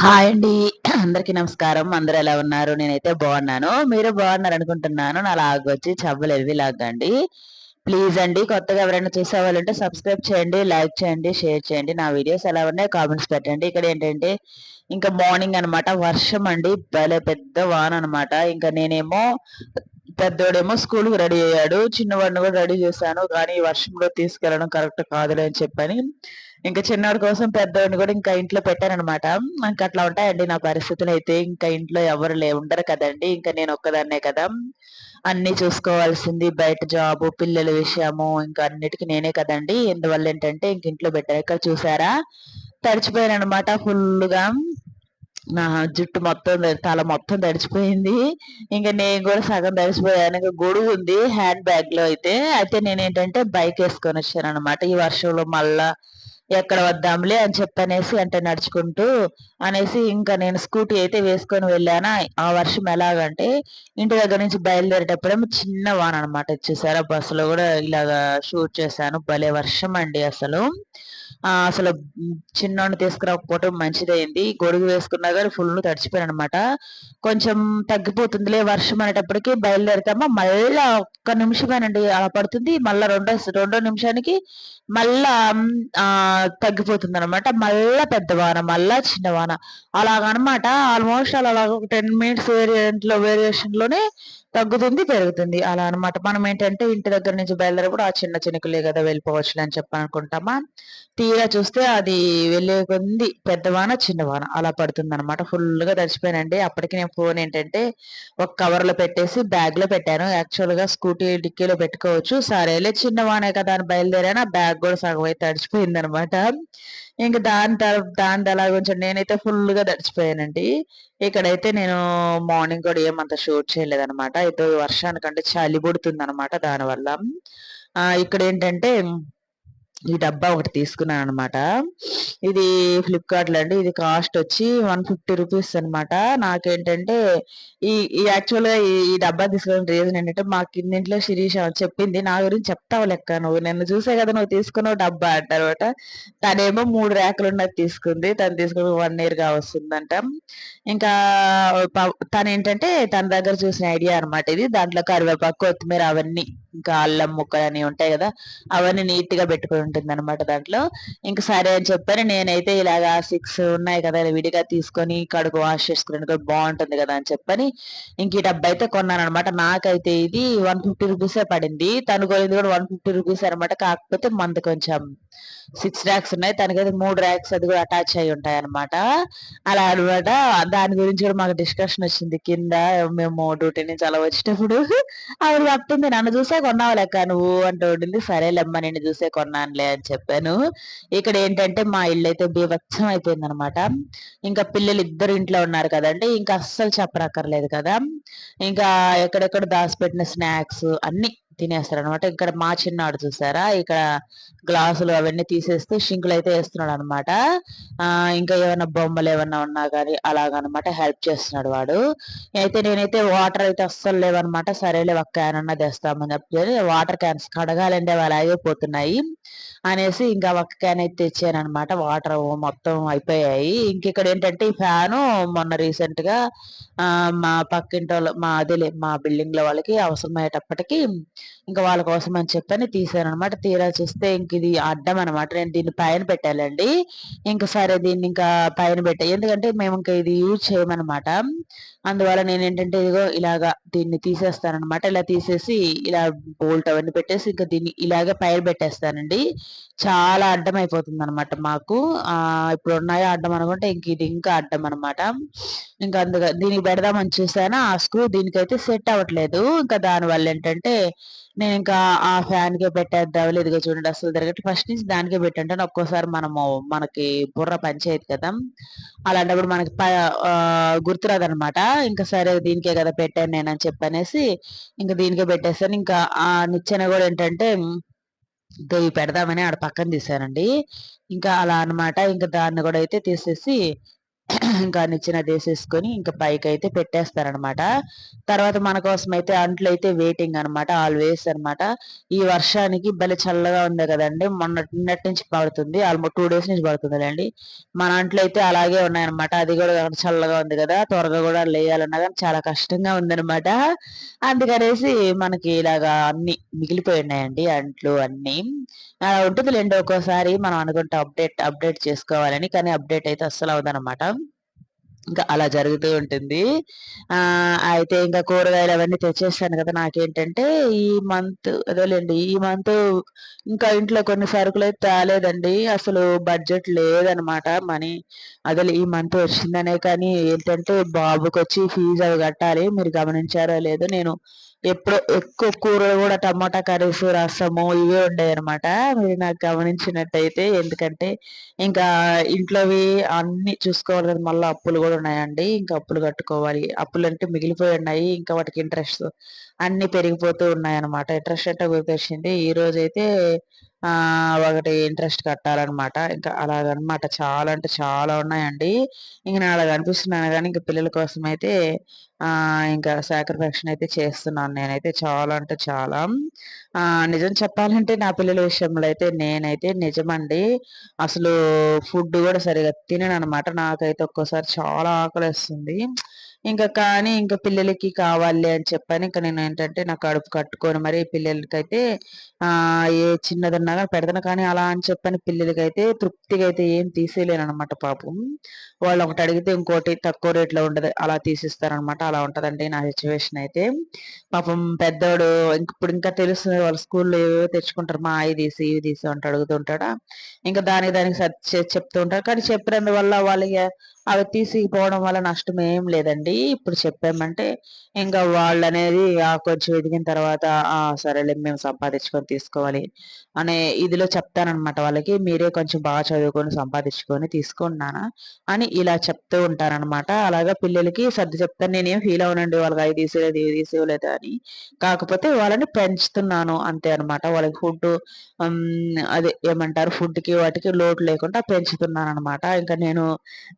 Hi అండి. అందరికీ నమస్కారం. అందరు ఎలా ఉన్నారు? నేనైతే బాగున్నాను. మీరు బాగున్నారు అనుకుంటున్నాను. నా లాగ్ వచ్చి చవ్వలు ఎవి లాగండి ప్లీజ్ అండి కొత్తగా ఎవరైనా చూసే వాళ్ళంటే సబ్స్క్రైబ్ చేయండి లైక్ చేయండి షేర్ చేయండి. నా వీడియోస్ ఎలా ఉన్నాయి కామెంట్స్ పెట్టండి. ఇక్కడ ఏంటంటే ఇంకా మార్నింగ్ అనమాట వర్షం అండి. భలే పెద్ద వాన్ అనమాట ఇంకా నేనేమో పెద్దోడేమో స్కూల్కి రెడీ అయ్యాడు. చిన్నవాడిని కూడా రెడీ చేశాను. కానీ వర్షంలో తీసుకెళ్ళడం కరెక్ట్ కాదులే అని చెప్పని ఇంకా చిన్నవాడి కోసం పెద్దవాడిని కూడా ఇంకా ఇంట్లో పెట్టానమాట ఇంకా అట్లా ఉంటాయండి నా పరిస్థితులు అయితే. ఇంకా ఇంట్లో ఎవరు లే ఉండరు కదండి. ఇంకా నేను ఒక్కదాన్నే కదా. అన్ని చూసుకోవాల్సింది బయట జాబ్ పిల్లల విషయము ఇంకా అన్నిటికీ నేనే కదండి. ఎందువల్ల ఏంటంటే ఇంక ఇంట్లో పెట్టాను ఇక్కడ చూసారా? తడిచిపోయాను అనమాట ఫుల్గా. నా జుట్టు మొత్తం తల మొత్తం తడిచిపోయింది. ఇంకా నేను కూడా సగం తడిచిపోయాను ఇంకా గొడుగు ఉంది హ్యాండ్ బ్యాగ్లో అయితే. అయితే నేను ఏంటంటే బైక్ వేసుకొని వచ్చాను అనమాట ఈ వర్షంలో మళ్ళా ఎక్కడ వద్దాంలే అని చెప్పనేసి అంటే నడుచుకుంటూ అనేసి ఇంకా నేను స్కూటీ అయితే వేసుకొని వెళ్ళాను. ఆ వర్షం ఎలాగంటే ఇంటి దగ్గర నుంచి బయలుదేరేటప్పుడేమో చిన్న వాన అనమాట చూసారా బస్సులో కూడా ఇలాగా షూట్ చేశాను. భలే వర్షం అండి అసలు. అసలు చిన్నోడిని తీసుకురాకపోవటం మంచిదైంది. గొడుగు వేసుకున్నా కానీ ఫుల్ తడిచిపోయాను అనమాట కొంచెం తగ్గిపోతుందిలే వర్షం అనేటప్పటికి బయలుదేరుతామా? మళ్ళా ఒక్క నిమిషమేనండి అలా పడుతుంది. మళ్ళా రెండో రెండో నిమిషానికి మళ్ళా ఆ తగ్గిపోతుంది అనమాట మళ్ళా పెద్ద వాన మళ్ళా చిన్న వాన. అలాగనమాట ఆల్మోస్ట్ అలా ఒక టెన్ మినిట్స్ వేరియంట్లో వేరియేషన్లోనే తగ్గుతుంది పెరుగుతుంది. అలా అనమాట మనం ఏంటంటే ఇంటి దగ్గర నుంచి బయలుదేరప్పుడు ఆ చిన్న చినుకులే కదా వెళ్ళిపోవచ్చు అని చెప్పనుకుంటామా? తీరా చూస్తే అది వెళ్ళే కొంది పెద్దవాన చిన్నవాన అలా పడుతుంది అనమాట ఫుల్గా తడిచిపోయానండి. అప్పటికి నేను ఫోన్ ఏంటంటే ఒక కవర్లో పెట్టేసి బ్యాగ్లో పెట్టాను. యాక్చువల్గా స్కూటీ డిక్కీలో పెట్టుకోవచ్చు. సరేలే చిన్నవానే కదా అని బయలుదేరాను. బ్యాగ్ కూడా సగం అయితే తడిచిపోయింది అనమాట ఇంకా దాని దాని అలా కొంచెం నేనైతే ఫుల్గా తడిచిపోయానండి. ఇక్కడైతే నేను మార్నింగ్ కూడా ఏమంత షూట్ చేయలేదు అనమాట అయితే వర్షానికంటే చలి పుడుతుంది అనమాట దానివల్ల. ఇక్కడ ఏంటంటే ఈ డబ్బా ఒకటి తీసుకున్నాను అనమాట ఇది ఫ్లిప్కార్ట్లో అండి. ఇది కాస్ట్ వచ్చి వన్ ఫిఫ్టీ రూపీస్ అనమాట నాకేంటంటే ఈ ఈ యాక్చువల్గా ఈ డబ్బా తీసుకున్న రీజన్ ఏంటంటే మా కిందింట్లో శిరీష చెప్పింది. నా గురించి చెప్తావు లెక్క నువ్వు. నన్ను చూసే కదా నువ్వు తీసుకున్నావు డబ్బా అంటారనమాట తనేమో మూడు ర్యాకులు ఉన్నది తీసుకుంది. తను తీసుకుని వన్ ఇయర్గా వస్తుందంట. ఇంకా తను ఏంటంటే తన దగ్గర చూసిన ఐడియా అనమాట ఇది. దాంట్లో కరివేపాకు కొత్తిమీర అవన్నీ. ఇంకా అల్లం ముక్కలు అని ఉంటాయి కదా అవన్నీ నీట్గా పెట్టుకుని ఉంటుంది అనమాట దాంట్లో. ఇంకా సరే అని చెప్పని నేనైతే ఇలాగా సిక్స్ ఉన్నాయి కదా విడిగా తీసుకొని కడుగు వాష్ చేసుకుని బాగుంటుంది కదా అని చెప్పని ఇంక ఈ డబ్బా అయితే కొన్నాను అనమాట నాకైతే ఇది వన్ ఫిఫ్టీ రూపీసే పడింది. తను కొనింది కూడా వన్ ఫిఫ్టీ రూపీస్ అనమాట కాకపోతే మంది కొంచెం సిక్స్ ర్యాక్స్ ఉన్నాయి. తనకైతే మూడు ర్యాక్స్ అది కూడా అటాచ్ అయి ఉంటాయి అనమాట అలా అనమాట దాని గురించి కూడా మాకు డిస్కషన్ వచ్చింది. కింద మేము డ్యూటీ నుంచి అలా వచ్చేటప్పుడు ఆవిడ చెప్తుంది నన్ను చూసా కొన్నావు లెక్క నువ్వు? అంటూ ఉండింది సరేలేమ్మ నేను చూసే కొన్నానులే అని చెప్పాను. ఇక్కడ ఏంటంటే మా ఇల్లు అయితే బీభత్సం అయిపోయింది అనమాట ఇంకా పిల్లలు ఇద్దరు ఇంట్లో ఉన్నారు కదండి ఇంకా అస్సలు చెప్పనక్కర్లేదు కదా. ఇంకా ఎక్కడెక్కడ దాచిపెట్టిన స్నాక్స్ అన్ని తినేస్తారు అనమాట ఇక్కడ మా చిన్నాడు చూసారా? ఇక్కడ గ్లాసులు అవన్నీ తీసేస్తూ షింకులు అయితే వేస్తున్నాడు అనమాట ఇంకా ఏమైనా బొమ్మలు ఏమన్నా ఉన్నా కానీ అలాగనమాట హెల్ప్ చేస్తున్నాడు వాడు. అయితే నేనైతే వాటర్ అయితే అస్సలు లేవన్నమాట సరేలే ఒక క్యాన్ అన్నా తెస్తామని చెప్పి వాటర్ క్యాన్స్ కడగాలంటే అలాగే పోతున్నాయి అనేసి ఇంకా ఒక క్యాన్ అయితే తెచ్చాను అనమాట వాటర్ మొత్తం అయిపోయాయి. ఇంకెక్కడ ఏంటంటే ఈ ఫ్యాను మొన్న రీసెంట్గా మా పక్కింటి వాళ్ళు మా అదే మా బిల్డింగ్లో వాళ్ళకి అవసరమయ్యేటప్పటికి ఇంకా వాళ్ళ కోసం అని చెప్పని తీసాను అనమాట తీరా చూస్తే ఇంక ఇది అడ్డం అనమాట. నేను దీన్ని పైన పెట్టాలండి. ఇంకా సరే దీన్ని ఇంకా పైన పెట్టా. ఎందుకంటే మేము ఇంకా ఇది యూజ్ చేయమన్నమాట అందువల్ల నేను ఏంటంటే ఇదిగో ఇలాగా దీన్ని తీసేస్తానమాట ఇలా తీసేసి ఇలా బోల్ట్ అవన్నీ పెట్టేసి ఇంకా దీన్ని ఇలాగే పైరు పెట్టేస్తానండి. చాలా అడ్డం అయిపోతుంది అనమాట మాకు. ఇప్పుడు ఉన్నాయో అడ్డం అనుకుంటే ఇంక ఇది ఇంకా అడ్డం అనమాట ఇంకా అందుగా దీనికి పెడదామని చూసాను ఆ స్క్రూ దీనికైతే సెట్ అవ్వట్లేదు. ఇంకా దానివల్ల ఏంటంటే నేను ఇంకా ఆ ఫ్యాన్ కే పెట్టేద్దాం ఇదిగా చూడండి అసలు తిరగట్టు. ఫస్ట్ నుంచి దానికే పెట్టంటే ఒక్కోసారి మనము మనకి బుర్ర పంచాయతీ కదా. అలాంటప్పుడు మనకి గుర్తురాదు అనమాట ఇంకా సరే దీనికే కదా పెట్టాను నేను అని చెప్పనేసి ఇంకా దీనికే పెట్టేస్తాను ఇంకా ఆ నిచ్చెన కూడా ఏంటంటే ఇవి పెడదామని ఆడ పక్కన తీసానండి. ఇంకా అలా అనమాట ఇంకా దాన్ని కూడా అయితే తీసేసి ఇంకా నిచ్చెన తీసేసుకొని ఇంకా పైకి అయితే పెట్టేస్తారనమాట. తర్వాత మన కోసం అయితే అంట్లు అయితే వెయిటింగ్ అనమాట. ఆల్వేస్ అనమాట ఈ వర్షానికి భలే చల్లగా ఉంది కదండి. మొన్న నిన్నటి నుంచి పడుతుంది. ఆల్మోస్ట్ టూ డేస్ నుంచి పడుతుంది అండి మన అంట్లు అయితే అలాగే ఉన్నాయన్నమాట. అది కూడా చల్లగా ఉంది కదా. త్వరగా కూడా లేయాలన్నా కానీ చాలా కష్టంగా ఉందనమాట అందుకనేసి మనకి ఇలాగా అన్ని మిగిలిపోయి ఉన్నాయండి అంట్లు అన్ని. అలా ఉంటుందిలేండి ఒక్కోసారి మనం అనుకుంటే అప్డేట్ అప్డేట్ చేసుకోవాలని. కానీ అప్డేట్ అయితే అస్సలు అవదనమాట ఇంకా అలా జరుగుతూ ఉంటుంది. ఆ అయితే ఇంకా కూరగాయలు అవన్నీ తెచ్చేస్తాను కదా నాకేంటంటే ఈ మంత్ అదేలేండి ఈ మంత్ ఇంకా ఇంట్లో కొన్ని సరుకులు అయితే తేలేదండి అసలు బడ్జెట్ లేదనమాట మనీ. అదే ఈ మంత్ వచ్చిందనే కానీ ఏంటంటే బాబుకి వచ్చి ఫీజు అవి కట్టాలి. మీరు గమనించారో లేదో నేను ఎప్పుడు ఎక్కువ కూరలు కూడా టమాటా కర్రీస్ రసము ఇవే ఉండేవి అనమాట మీరు నాకు గమనించినట్టయితే ఎందుకంటే ఇంకా ఇంట్లోవి అన్ని చూసుకోవాలి కదా మళ్ళీ అప్పులు కూడా ఉన్నాయండి. ఇంకా అప్పులు కట్టుకోవాలి. అప్పులు అంటే మిగిలిపోయి ఉన్నాయి. ఇంకా వాటికి ఇంట్రెస్ట్ అన్ని పెరిగిపోతూ ఉన్నాయి అనమాట ఇంట్రెస్ట్ అంటే గుర్తొచ్చింది. ఈ రోజు అయితే ఒకటి ఇంట్రెస్ట్ కట్టాలన్నమాట. ఇంకా అలాగనమాట చాలా అంటే చాలా ఉన్నాయండి. ఇంక నేను అలా కనిపిస్తున్నాను కానీ ఇంకా పిల్లల కోసం అయితే ఇంకా సాక్రిఫాక్షన్ అయితే చేస్తున్నాను నేనైతే చాలా అంటే చాలా. నిజం చెప్పాలంటే నా పిల్లల విషయంలో అయితే నేనైతే నిజమండి. అసలు ఫుడ్ కూడా సరిగా తినను అనమాట నాకైతే ఒక్కోసారి చాలా ఆకలిస్తుంది. ఇంకా కానీ ఇంకా పిల్లలకి కావాలి అని చెప్పాను ఇంకా నేను ఏంటంటే నా కడుపు కట్టుకొని. మరి పిల్లలకైతే ఆ ఏ చిన్నదన్నా కానీ పెడతాను. కానీ అలా అని చెప్పని పిల్లలకైతే తృప్తిగా అయితే ఏం తీసేయలేను అనమాట పాపం. వాళ్ళు ఒకటి అడిగితే ఇంకోటి తక్కువ రేట్లో ఉండదు. అలా తీసిస్తారనమాట అలా ఉంటదండి నా సిచ్యువేషన్ అయితే. పాపం పెద్దోడు ఇప్పుడు ఇంకా తెలుస్తుంది వాళ్ళ స్కూల్లో ఏవో తెచ్చుకుంటారు. మా అవి తీసి ఇవి తీసి అంటూ అడుగుతుంటాడా ఇంకా దానికి దానికి చెప్తూ ఉంటారు కానీ చెప్పినందువల్ల వాళ్ళకి అవి తీసుకుపోవడం వల్ల నష్టం ఏం లేదండి. ఇప్పుడు చెప్పామంటే ఇంకా వాళ్ళు అనేది కొంచెం ఎదిగిన తర్వాత ఆ సరేలే మేము సంపాదించుకొని తీసుకోవాలి అనే ఇదిలో చెప్తానమాట వాళ్ళకి. మీరే కొంచెం బాగా చదువుకొని సంపాదించుకొని తీసుకున్నానా అని ఇలా చెప్తూ ఉంటారనమాట అలాగా పిల్లలకి సర్ది చెప్తాను. నేనేం ఫీల్ అవునండి వాళ్ళకి అవి తీసేలేదు ఇవి తీసేయలేదు అని. కాకపోతే వాళ్ళని పెంచుతున్నాను అంతే అనమాట వాళ్ళకి ఫుడ్ అదే ఏమంటారు ఫుడ్కి వాటికి లోటు లేకుండా పెంచుతున్నాను అనమాట ఇంకా నేను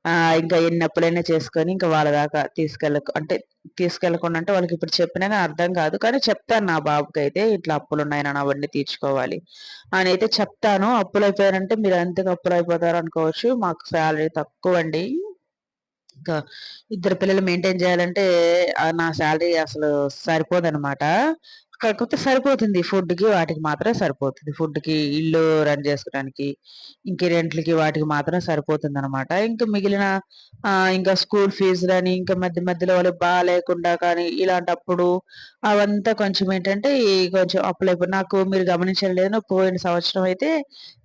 ఆ ఇంకా ఎన్ని అప్పులైనా చేసుకొని ఇంకా వాళ్ళ దాకా తీసుకెళ్ళకు అంటే తీసుకెళ్ళకుండా అంటే వాళ్ళకి ఇప్పుడు చెప్పినా అర్థం కాదు. కానీ చెప్తాను నా బాబుకి అయితే ఇట్లా అప్పులు ఉన్నాయని అవన్నీ తీర్చుకోవాలి. అని అయితే చెప్తాను. అప్పులు అయిపోయారంటే మీరు ఎంతగా అప్పులు అయిపోతారు అనుకోవచ్చు. మాకు శాలరీ తక్కువ అండి ఇంకా ఇద్దరు పిల్లలు మెయింటైన్ చేయాలంటే నా శాలరీ అసలు సరిపోదనమాట. కాకపోతే సరిపోతుంది ఫుడ్‌కి వాటికి మాత్రం సరిపోతుంది. ఫుడ్‌కి ఇల్లు రన్ చేసుకోవడానికి, ఇంక రెంట్‌లకి వాటికి మాత్రం సరిపోతుంది అనమాట ఇంకా మిగిలిన ఇంకా స్కూల్ ఫీజులని, ఇంకా మధ్య మధ్యలో వాళ్ళు బాగాలేకుండా కానీ ఇలాంటప్పుడు అవంతా కొంచెం ఏంటంటే కొంచెం అప్లై నాకు మీరు గమనించలేదు పోయిన సంవత్సరం అయితే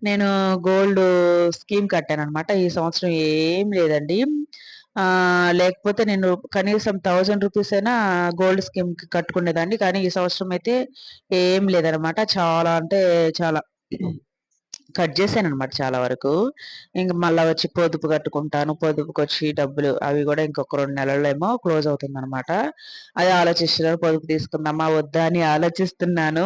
నేను గోల్డ్ స్కీమ్ కట్టాను అనమాట ఈ సంవత్సరం ఏం లేదండి. లేకపోతే నేను కనీసం థౌజండ్ రూపీస్ అయినా గోల్డ్ స్కీమ్‌కి కట్టుకునేదాన్ని. కానీ ఈ సంవత్సరం అయితే ఏం లేదనమాట. చాలా అంటే చాలా కట్ చేశాననమాట చాలా వరకు. ఇంక మళ్ళీ వచ్చి పొదుపు కట్టుకుంటాను. పొదుపుకొచ్చి డబ్బులు అవి కూడా ఇంకొక రెండు నెలల్లో ఏమో క్లోజ్ అవుతుందనమాట. అది ఆలోచిస్తున్నాను పొదుపు తీసుకుందామా? వద్దా? అని ఆలోచిస్తున్నాను.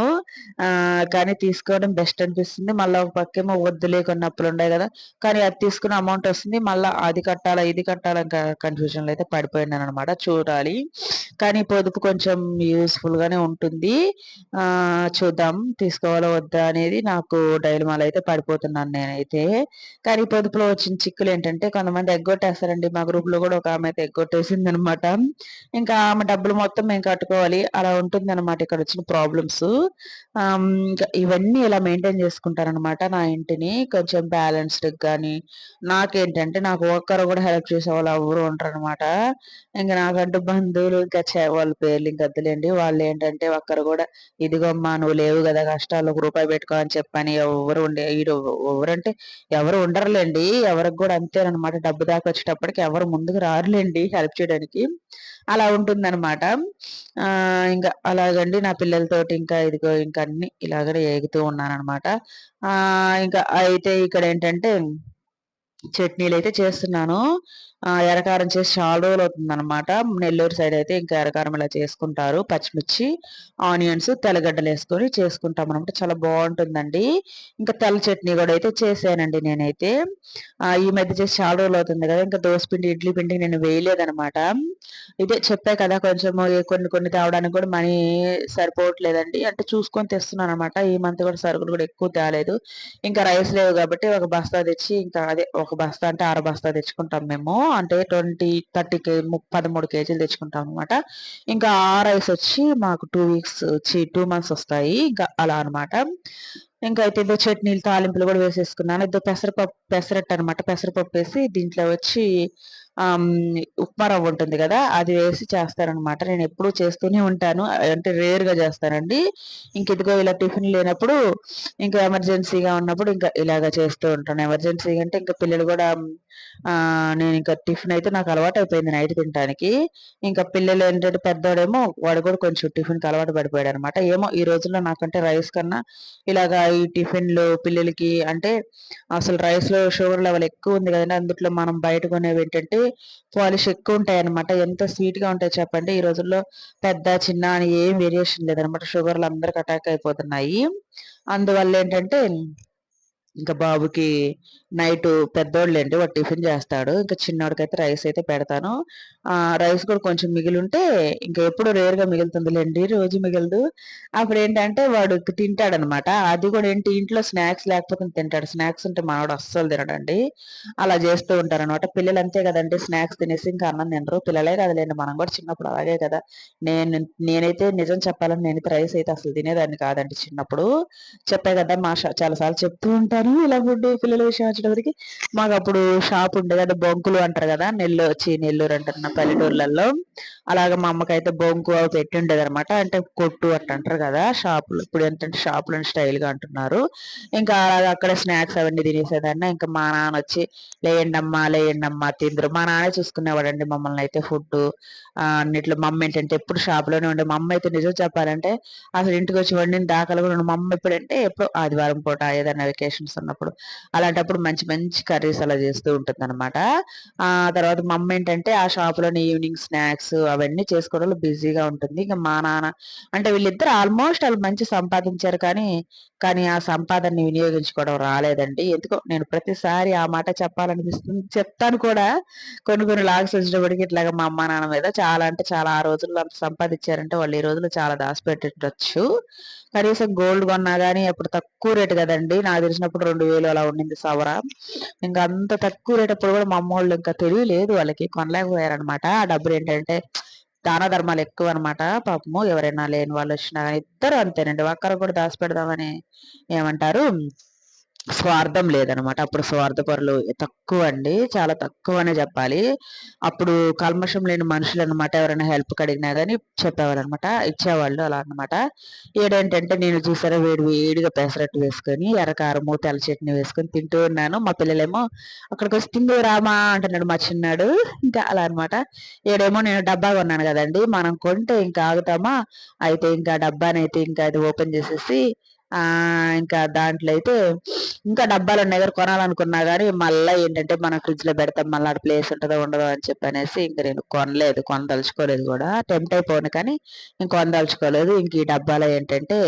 కానీ తీసుకోవడం బెస్ట్ అనిపిస్తుంది. మళ్ళీ ఒక పక్కేమో వద్దులే కొన్ని అప్పులుండాయి కదా కానీ అది తీసుకున్న అమౌంట్ వస్తుంది. మళ్ళీ అది కట్టాలా? ఇది కట్టాలా? కన్‌ఫ్యూజన్‌లో అయితే పడిపోయినాననమాట. చూడాలి. కానీ పొదుపు కొంచెం యూస్ఫుల్గానే ఉంటుంది. చూద్దాం తీసుకోవాలా? వద్దా? అనేది నాకు డైలమాలు అయితే పడిపోతున్నాను నేనైతే. కానీ పొదుపులో వచ్చిన చిక్కులు ఏంటంటే కొంతమంది ఎగ్గొట్టేస్తారండి. మా గ్రూప్‌లో కూడా ఒక ఆమె అయితే ఎగ్గొట్టేసింది అనమాట ఇంకా ఆమె డబ్బులు మొత్తం మేము కట్టుకోవాలి. అలా ఉంటుంది అనమాట ఇక్కడ వచ్చిన ప్రాబ్లమ్స్. ఇంకా ఇవన్నీ ఇలా మెయింటైన్ చేసుకుంటారనమాట నా ఇంటిని. కొంచెం బ్యాలెన్స్డ్ కానీ నాకేంటంటే నాకు ఒక్కరు కూడా హెల్ప్ చేసే వాళ్ళు ఎవరు ఉండరనమాట. ఇంకా నాకంటూ బంధువులు ఇంకా చే వాళ్ళ పేర్లు ఇంక వద్దులేండి. ఏంటంటే ఒక్కరు కూడా ఇదిగో అమ్మా నువ్వు లేవు కదా కష్టాలు ఒక రూపాయి పెట్టుకో అని చెప్పని ఎవరు ఉండే వీడు ఎవరంటే ఎవరు ఉండరులేండి. ఎవరికి కూడా అంతేనమాట డబ్బు దాకా వచ్చేటప్పటికి ఎవరు ముందుకు రారులేండి హెల్ప్ చేయడానికి. అలా ఉంటుందన్నమాట ఇంకా అలాగండి నా పిల్లలతోటి ఇంకా ఇదిగో ఇంకా అన్ని ఇలాగనే ఏగుతూ ఉన్నానమాట ఇంకా అయితే ఇక్కడ ఏంటంటే చట్నీలు అయితే చేస్తున్నాను ఎరకారం చేసి చాలా రోజులు అవుతుంది అనమాట నెల్లూరు సైడ్ అయితే ఇంకా ఎరకారం ఇలా చేసుకుంటారు. పచ్చిమిర్చి ఆనియన్స్ తెల్లగడ్డలు వేసుకొని చేసుకుంటాం అనమాట చాలా బాగుంటుందండి. ఇంకా తెల్ల చట్నీ కూడా అయితే చేసానండి నేనైతే. ఈ మధ్య చేసి చాలా రోజులు అవుతుంది కదా. ఇంకా దోశ పిండి ఇడ్లీ పిండి నేను వేయలేదనమాట ఇదే చెప్పా కదా కొంచెం కొన్ని కొన్ని తేవడానికి కూడా మనీ సరిపోవట్లేదండి. అంటే చూసుకొని తెస్తున్నాను అనమాట ఈ మంత్ కూడా సరుకులు కూడా ఎక్కువ తేలేదు. ఇంకా రైస్ లేవు కాబట్టి ఒక బస్తా తెచ్చి ఇంకా అదే ఒక బస్తా అంటే ఆరు బస్తా తెచ్చుకుంటాం మేము. అంటే ట్వంటీ థర్టీ కే పదమూడు కేజీలు తెచ్చుకుంటాం అనమాట ఇంకా ఆ రైస్ వచ్చి మాకు టూ వీక్స్ వచ్చి టూ మంత్స్ వస్తాయి. అలా అనమాట ఇంకా అయితే ఏదో చట్నీలు తాలింపులు కూడా వేసేసుకున్నాను. ఏదో పెసరపప్పు పెసరట్టు అనమాట పెసరపప్పు వేసి దీంట్లో వచ్చి ఉప్మా రవ్వ ఉంటుంది కదా అది వేసి చేస్తారనమాట. నేను ఎప్పుడూ చేస్తూనే ఉంటాను. అంటే రేర్గా చేస్తానండి. ఇంక ఇదిగో ఇలా టిఫిన్ లేనప్పుడు ఇంకా ఎమర్జెన్సీగా ఉన్నప్పుడు ఇంకా ఇలాగ చేస్తూ ఉంటాను. ఎమర్జెన్సీ అంటే ఇంకా పిల్లలు కూడా నేను ఇంకా టిఫిన్ అయితే నాకు అలవాటు అయిపోయింది నైట్ తినడానికి ఇంకా పిల్లలు ఏంటంటే పెద్దోడేమో వాడు కూడా కొంచెం టిఫిన్కి అలవాటు పడిపోయాడు అనమాట ఏమో ఈ రోజుల్లో నాకంటే రైస్ కన్నా ఇలాగా ఈ టిఫిన్లు పిల్లలకి అంటే అసలు రైస్లో షుగర్ లెవెల్ ఎక్కువ ఉంది కదండి. అందుట్లో మనం బయట కొనేవి ఏంటంటే పాలిష్ ఎక్కువ ఉంటాయి అనమాట ఎంత స్వీట్గా ఉంటాయి చెప్పండి. ఈ రోజుల్లో పెద్ద చిన్న అని ఏం వేరియేషన్ లేదనమాట షుగర్లు అందరికి అటాక్ అయిపోతున్నాయి. అందువల్ల ఏంటంటే ఇంకా బాబుకి నైట్ పెద్దోళ్ళండి వాడు టిఫిన్ చేస్తాడు. ఇంకా చిన్నోడికైతే రైస్ అయితే పెడతాను. ఆ రైస్ కూడా కొంచెం మిగిలి ఉంటే ఇంకా ఎప్పుడు రేరుగా మిగులుతుందిలేండి రోజు మిగలదు. అప్పుడు ఏంటంటే వాడు తింటాడనమాట. అది కూడా ఏంటి ఇంట్లో స్నాక్స్ లేకపోతే తింటాడు. స్నాక్స్ ఉంటే మనవాడు అస్సలు తినడండి. అలా చేస్తూ ఉంటారనమాట. పిల్లలు అంతే కదండి స్నాక్స్ తినేసి ఇంకా అన్నం తినరు. పిల్లలే కదలేండి మనం కూడా చిన్నప్పుడు అలాగే కదా. నేను నేనైతే నిజం చెప్పాలని నేనైతే రైస్ అయితే అసలు తినేదాన్ని కాదండి చిన్నప్పుడు. చెప్పే కదా మా చాలా సార్లు చెప్తూ ఉంటాను ఇలా ఫుడ్ పిల్లల విషయం వచ్చేటప్పటికి మాకు అప్పుడు షాప్ ఉండేది. అంటే బొంకులు అంటారు కదా నెల్లూరు వచ్చి నెల్లూరు అంటారు పల్లెటూర్లలో. అలాగే మా అమ్మకైతే బొంకు అవి పెట్టి ఉండేది అనమాట అంటే కొట్టు అంటారు కదా షాపులు ఇప్పుడు ఏంటంటే షాపులు స్టైల్గా అంటున్నారు. ఇంకా అలాగే అక్కడ స్నాక్స్ అవన్నీ తినేసేదాన్ని. ఇంకా మా నాన్న వచ్చి లేయండమ్మా లేయండమ్మా తిందరు. మా నాన్న చూసుకునేవాడండి మమ్మల్ని అయితే ఫుడ్ అన్నిట్లో మమ్మ ఏంటంటే ఎప్పుడు షాప్లోనే ఉండే. మా అమ్మ అయితే నిజం చెప్పాలంటే అసలు ఇంటికి వచ్చి వండిన దాఖలు కూడా మా అమ్మ ఎప్పుడంటే ఎప్పుడు ఆదివారం పూట ఏదైనా వెకేషన్స్ ఉన్నప్పుడు అలాంటప్పుడు మంచి మంచి కర్రీస్ అలా చేస్తూ ఉంటుంది అనమాట ఆ తర్వాత మా అమ్మ ఏంటంటే ఆ షాప్లోని ఈవినింగ్ స్నాక్స్ అవన్నీ చేసుకోవడంలో బిజీగా ఉంటుంది. ఇంకా మా నాన్న అంటే వీళ్ళిద్దరు ఆల్మోస్ట్ వాళ్ళు మంచి సంపాదించారు కానీ కానీ ఆ సంపాదనని వినియోగించుకోవడం రాలేదండి. ఎందుకో నేను ప్రతిసారి ఆ మాట చెప్పాలనిపిస్తుంది. చెప్తాను కూడా. కొన్ని కొన్ని లాగ్స్ వచ్చినప్పటికీ ఇట్లాగా మా అమ్మ నాన్న మీద చాలా అంటే చాలా ఆ రోజుల్లో అంత సంపాదించారంటే వాళ్ళు ఈ రోజుల్లో చాలా దాచిపెట్టచ్చు కనీసం గోల్డ్ కొన్నా కానీ అప్పుడు తక్కువ రేటు కదండి. నాకు తెలిసినప్పుడు రెండు వేలు అలా ఉండింది సవర. ఇంకా అంత తక్కువ రేటప్పుడు కూడా మా వాళ్ళు ఇంకా తెలియలేదు వాళ్ళకి కొనలేకపోయారనమాట ఆ డబ్బులు ఏంటంటే దాన ధర్మాలు ఎక్కువ అనమాట పాపము ఎవరైనా లేని వాళ్ళు వచ్చినా ఇద్దరు అంతేనండి. ఒక్కరు కూడా దాచిపెడదామని ఏమంటారు? స్వార్థం లేదనమాట. అప్పుడు స్వార్థపరులు తక్కువ అండి చాలా తక్కువ అనే చెప్పాలి. అప్పుడు కల్మషం లేని మనుషులు అనమాట ఎవరైనా హెల్ప్ అడిగినా కానీ చెప్పేవాళ్ళు అనమాట ఇచ్చేవాళ్ళు అలా అనమాట ఏడేంటంటే నేను చూసారా వేడి వేడిగా పెసరట్టు వేసుకొని ఎర్రకారము తెల్ల చట్నీ వేసుకొని తింటూ ఉన్నాను. మా పిల్లలేమో అక్కడికి వచ్చి రామా అంటున్నాడు మా చిన్నాడు. ఇంకా అలా అనమాట ఏడేమో నేను డబ్బా కొన్నాను కదండి. మనం కొంటే ఇంకా ఆగుతామా? అయితే ఇంకా డబ్బానైతే ఇంకా అది ఓపెన్ చేసేసి ఇంకా దాంట్లో అయితే ఇంకా డబ్బాలు ఉన్నాయి కదా కొనాలనుకున్నా కానీ మళ్ళీ ఏంటంటే మనం ఫ్రిడ్జ్లో పెడతాం మళ్ళీ అక్కడ ప్లేస్ ఉంటుందో ఉండదో అని చెప్పి అనేసి ఇంకా నేను కొనలేదు కొనదలుచుకోలేదు కూడా. టెంప్ట్ అయిపోను కానీ ఇంకా కొనదలుచుకోలేదు. ఇంక ఈ డబ్బాలో ఏంటంటే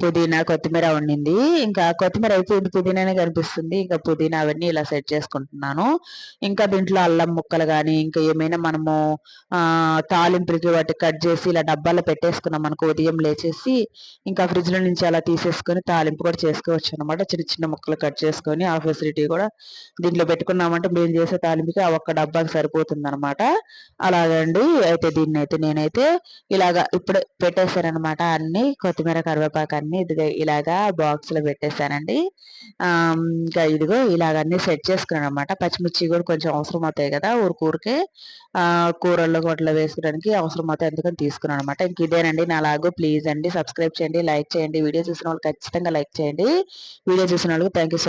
పుదీనా కొత్తిమీర ఉండింది ఇంకా కొత్తిమీర అయిపోయింది పుదీనానే కనిపిస్తుంది. ఇంకా పుదీనా అవన్నీ ఇలా సెట్ చేసుకుంటున్నాను. ఇంకా దీంట్లో అల్లం ముక్కలు కానీ ఇంకా ఏమైనా మనము ఆ తాలింపులకి వాటి కట్ చేసి ఇలా డబ్బాలో పెట్టేసుకున్నాం మనకు ఉదయం లేచేసి ఇంకా ఫ్రిడ్జ్లో నుంచి అలా తీసేసుకొని తాలింపు కూడా చేసుకోవచ్చు అనమాట చిన్న చిన్న ముక్కలు కట్ చేసుకొని ఆ ఫెసిలిటీ కూడా దీంట్లో పెట్టుకున్నామంటే మేము చేసే తాలింపుకి ఆ ఒక్క డబ్బాకి సరిపోతుంది అనమాట అలాగండి. అయితే దీన్ని అయితే నేనైతే ఇలాగా ఇప్పుడు పెట్టేశాను అన్ని. కొత్తిమీర కరివేపాకు అన్ని ఇదిగా ఇలాగా బాక్స్లో పెట్టేశానండి. ఇంకా ఇదిగో ఇలాగ అన్ని సెట్ చేసుకున్నాను అనమాట పచ్చిమిర్చి కూడా కొంచెం అవసరం అవుతాయి కదా ఊరికూరికే ఆ కూరల్లో గొడ్డలో వేసుకోవడానికి అవసరం అవుతాయి అందుకని తీసుకున్నాను అనమాట ఇంక ఇదేనండి. నా లాగు ప్లీజ్ అండి. సబ్స్క్రైబ్ చేయండి లైక్ చేయండి. వీడియో చూసిన వాళ్ళు ఖచ్చితంగా లైక్ చేయండి. వీడియో చూసిన వాళ్ళకి థ్యాంక్ సో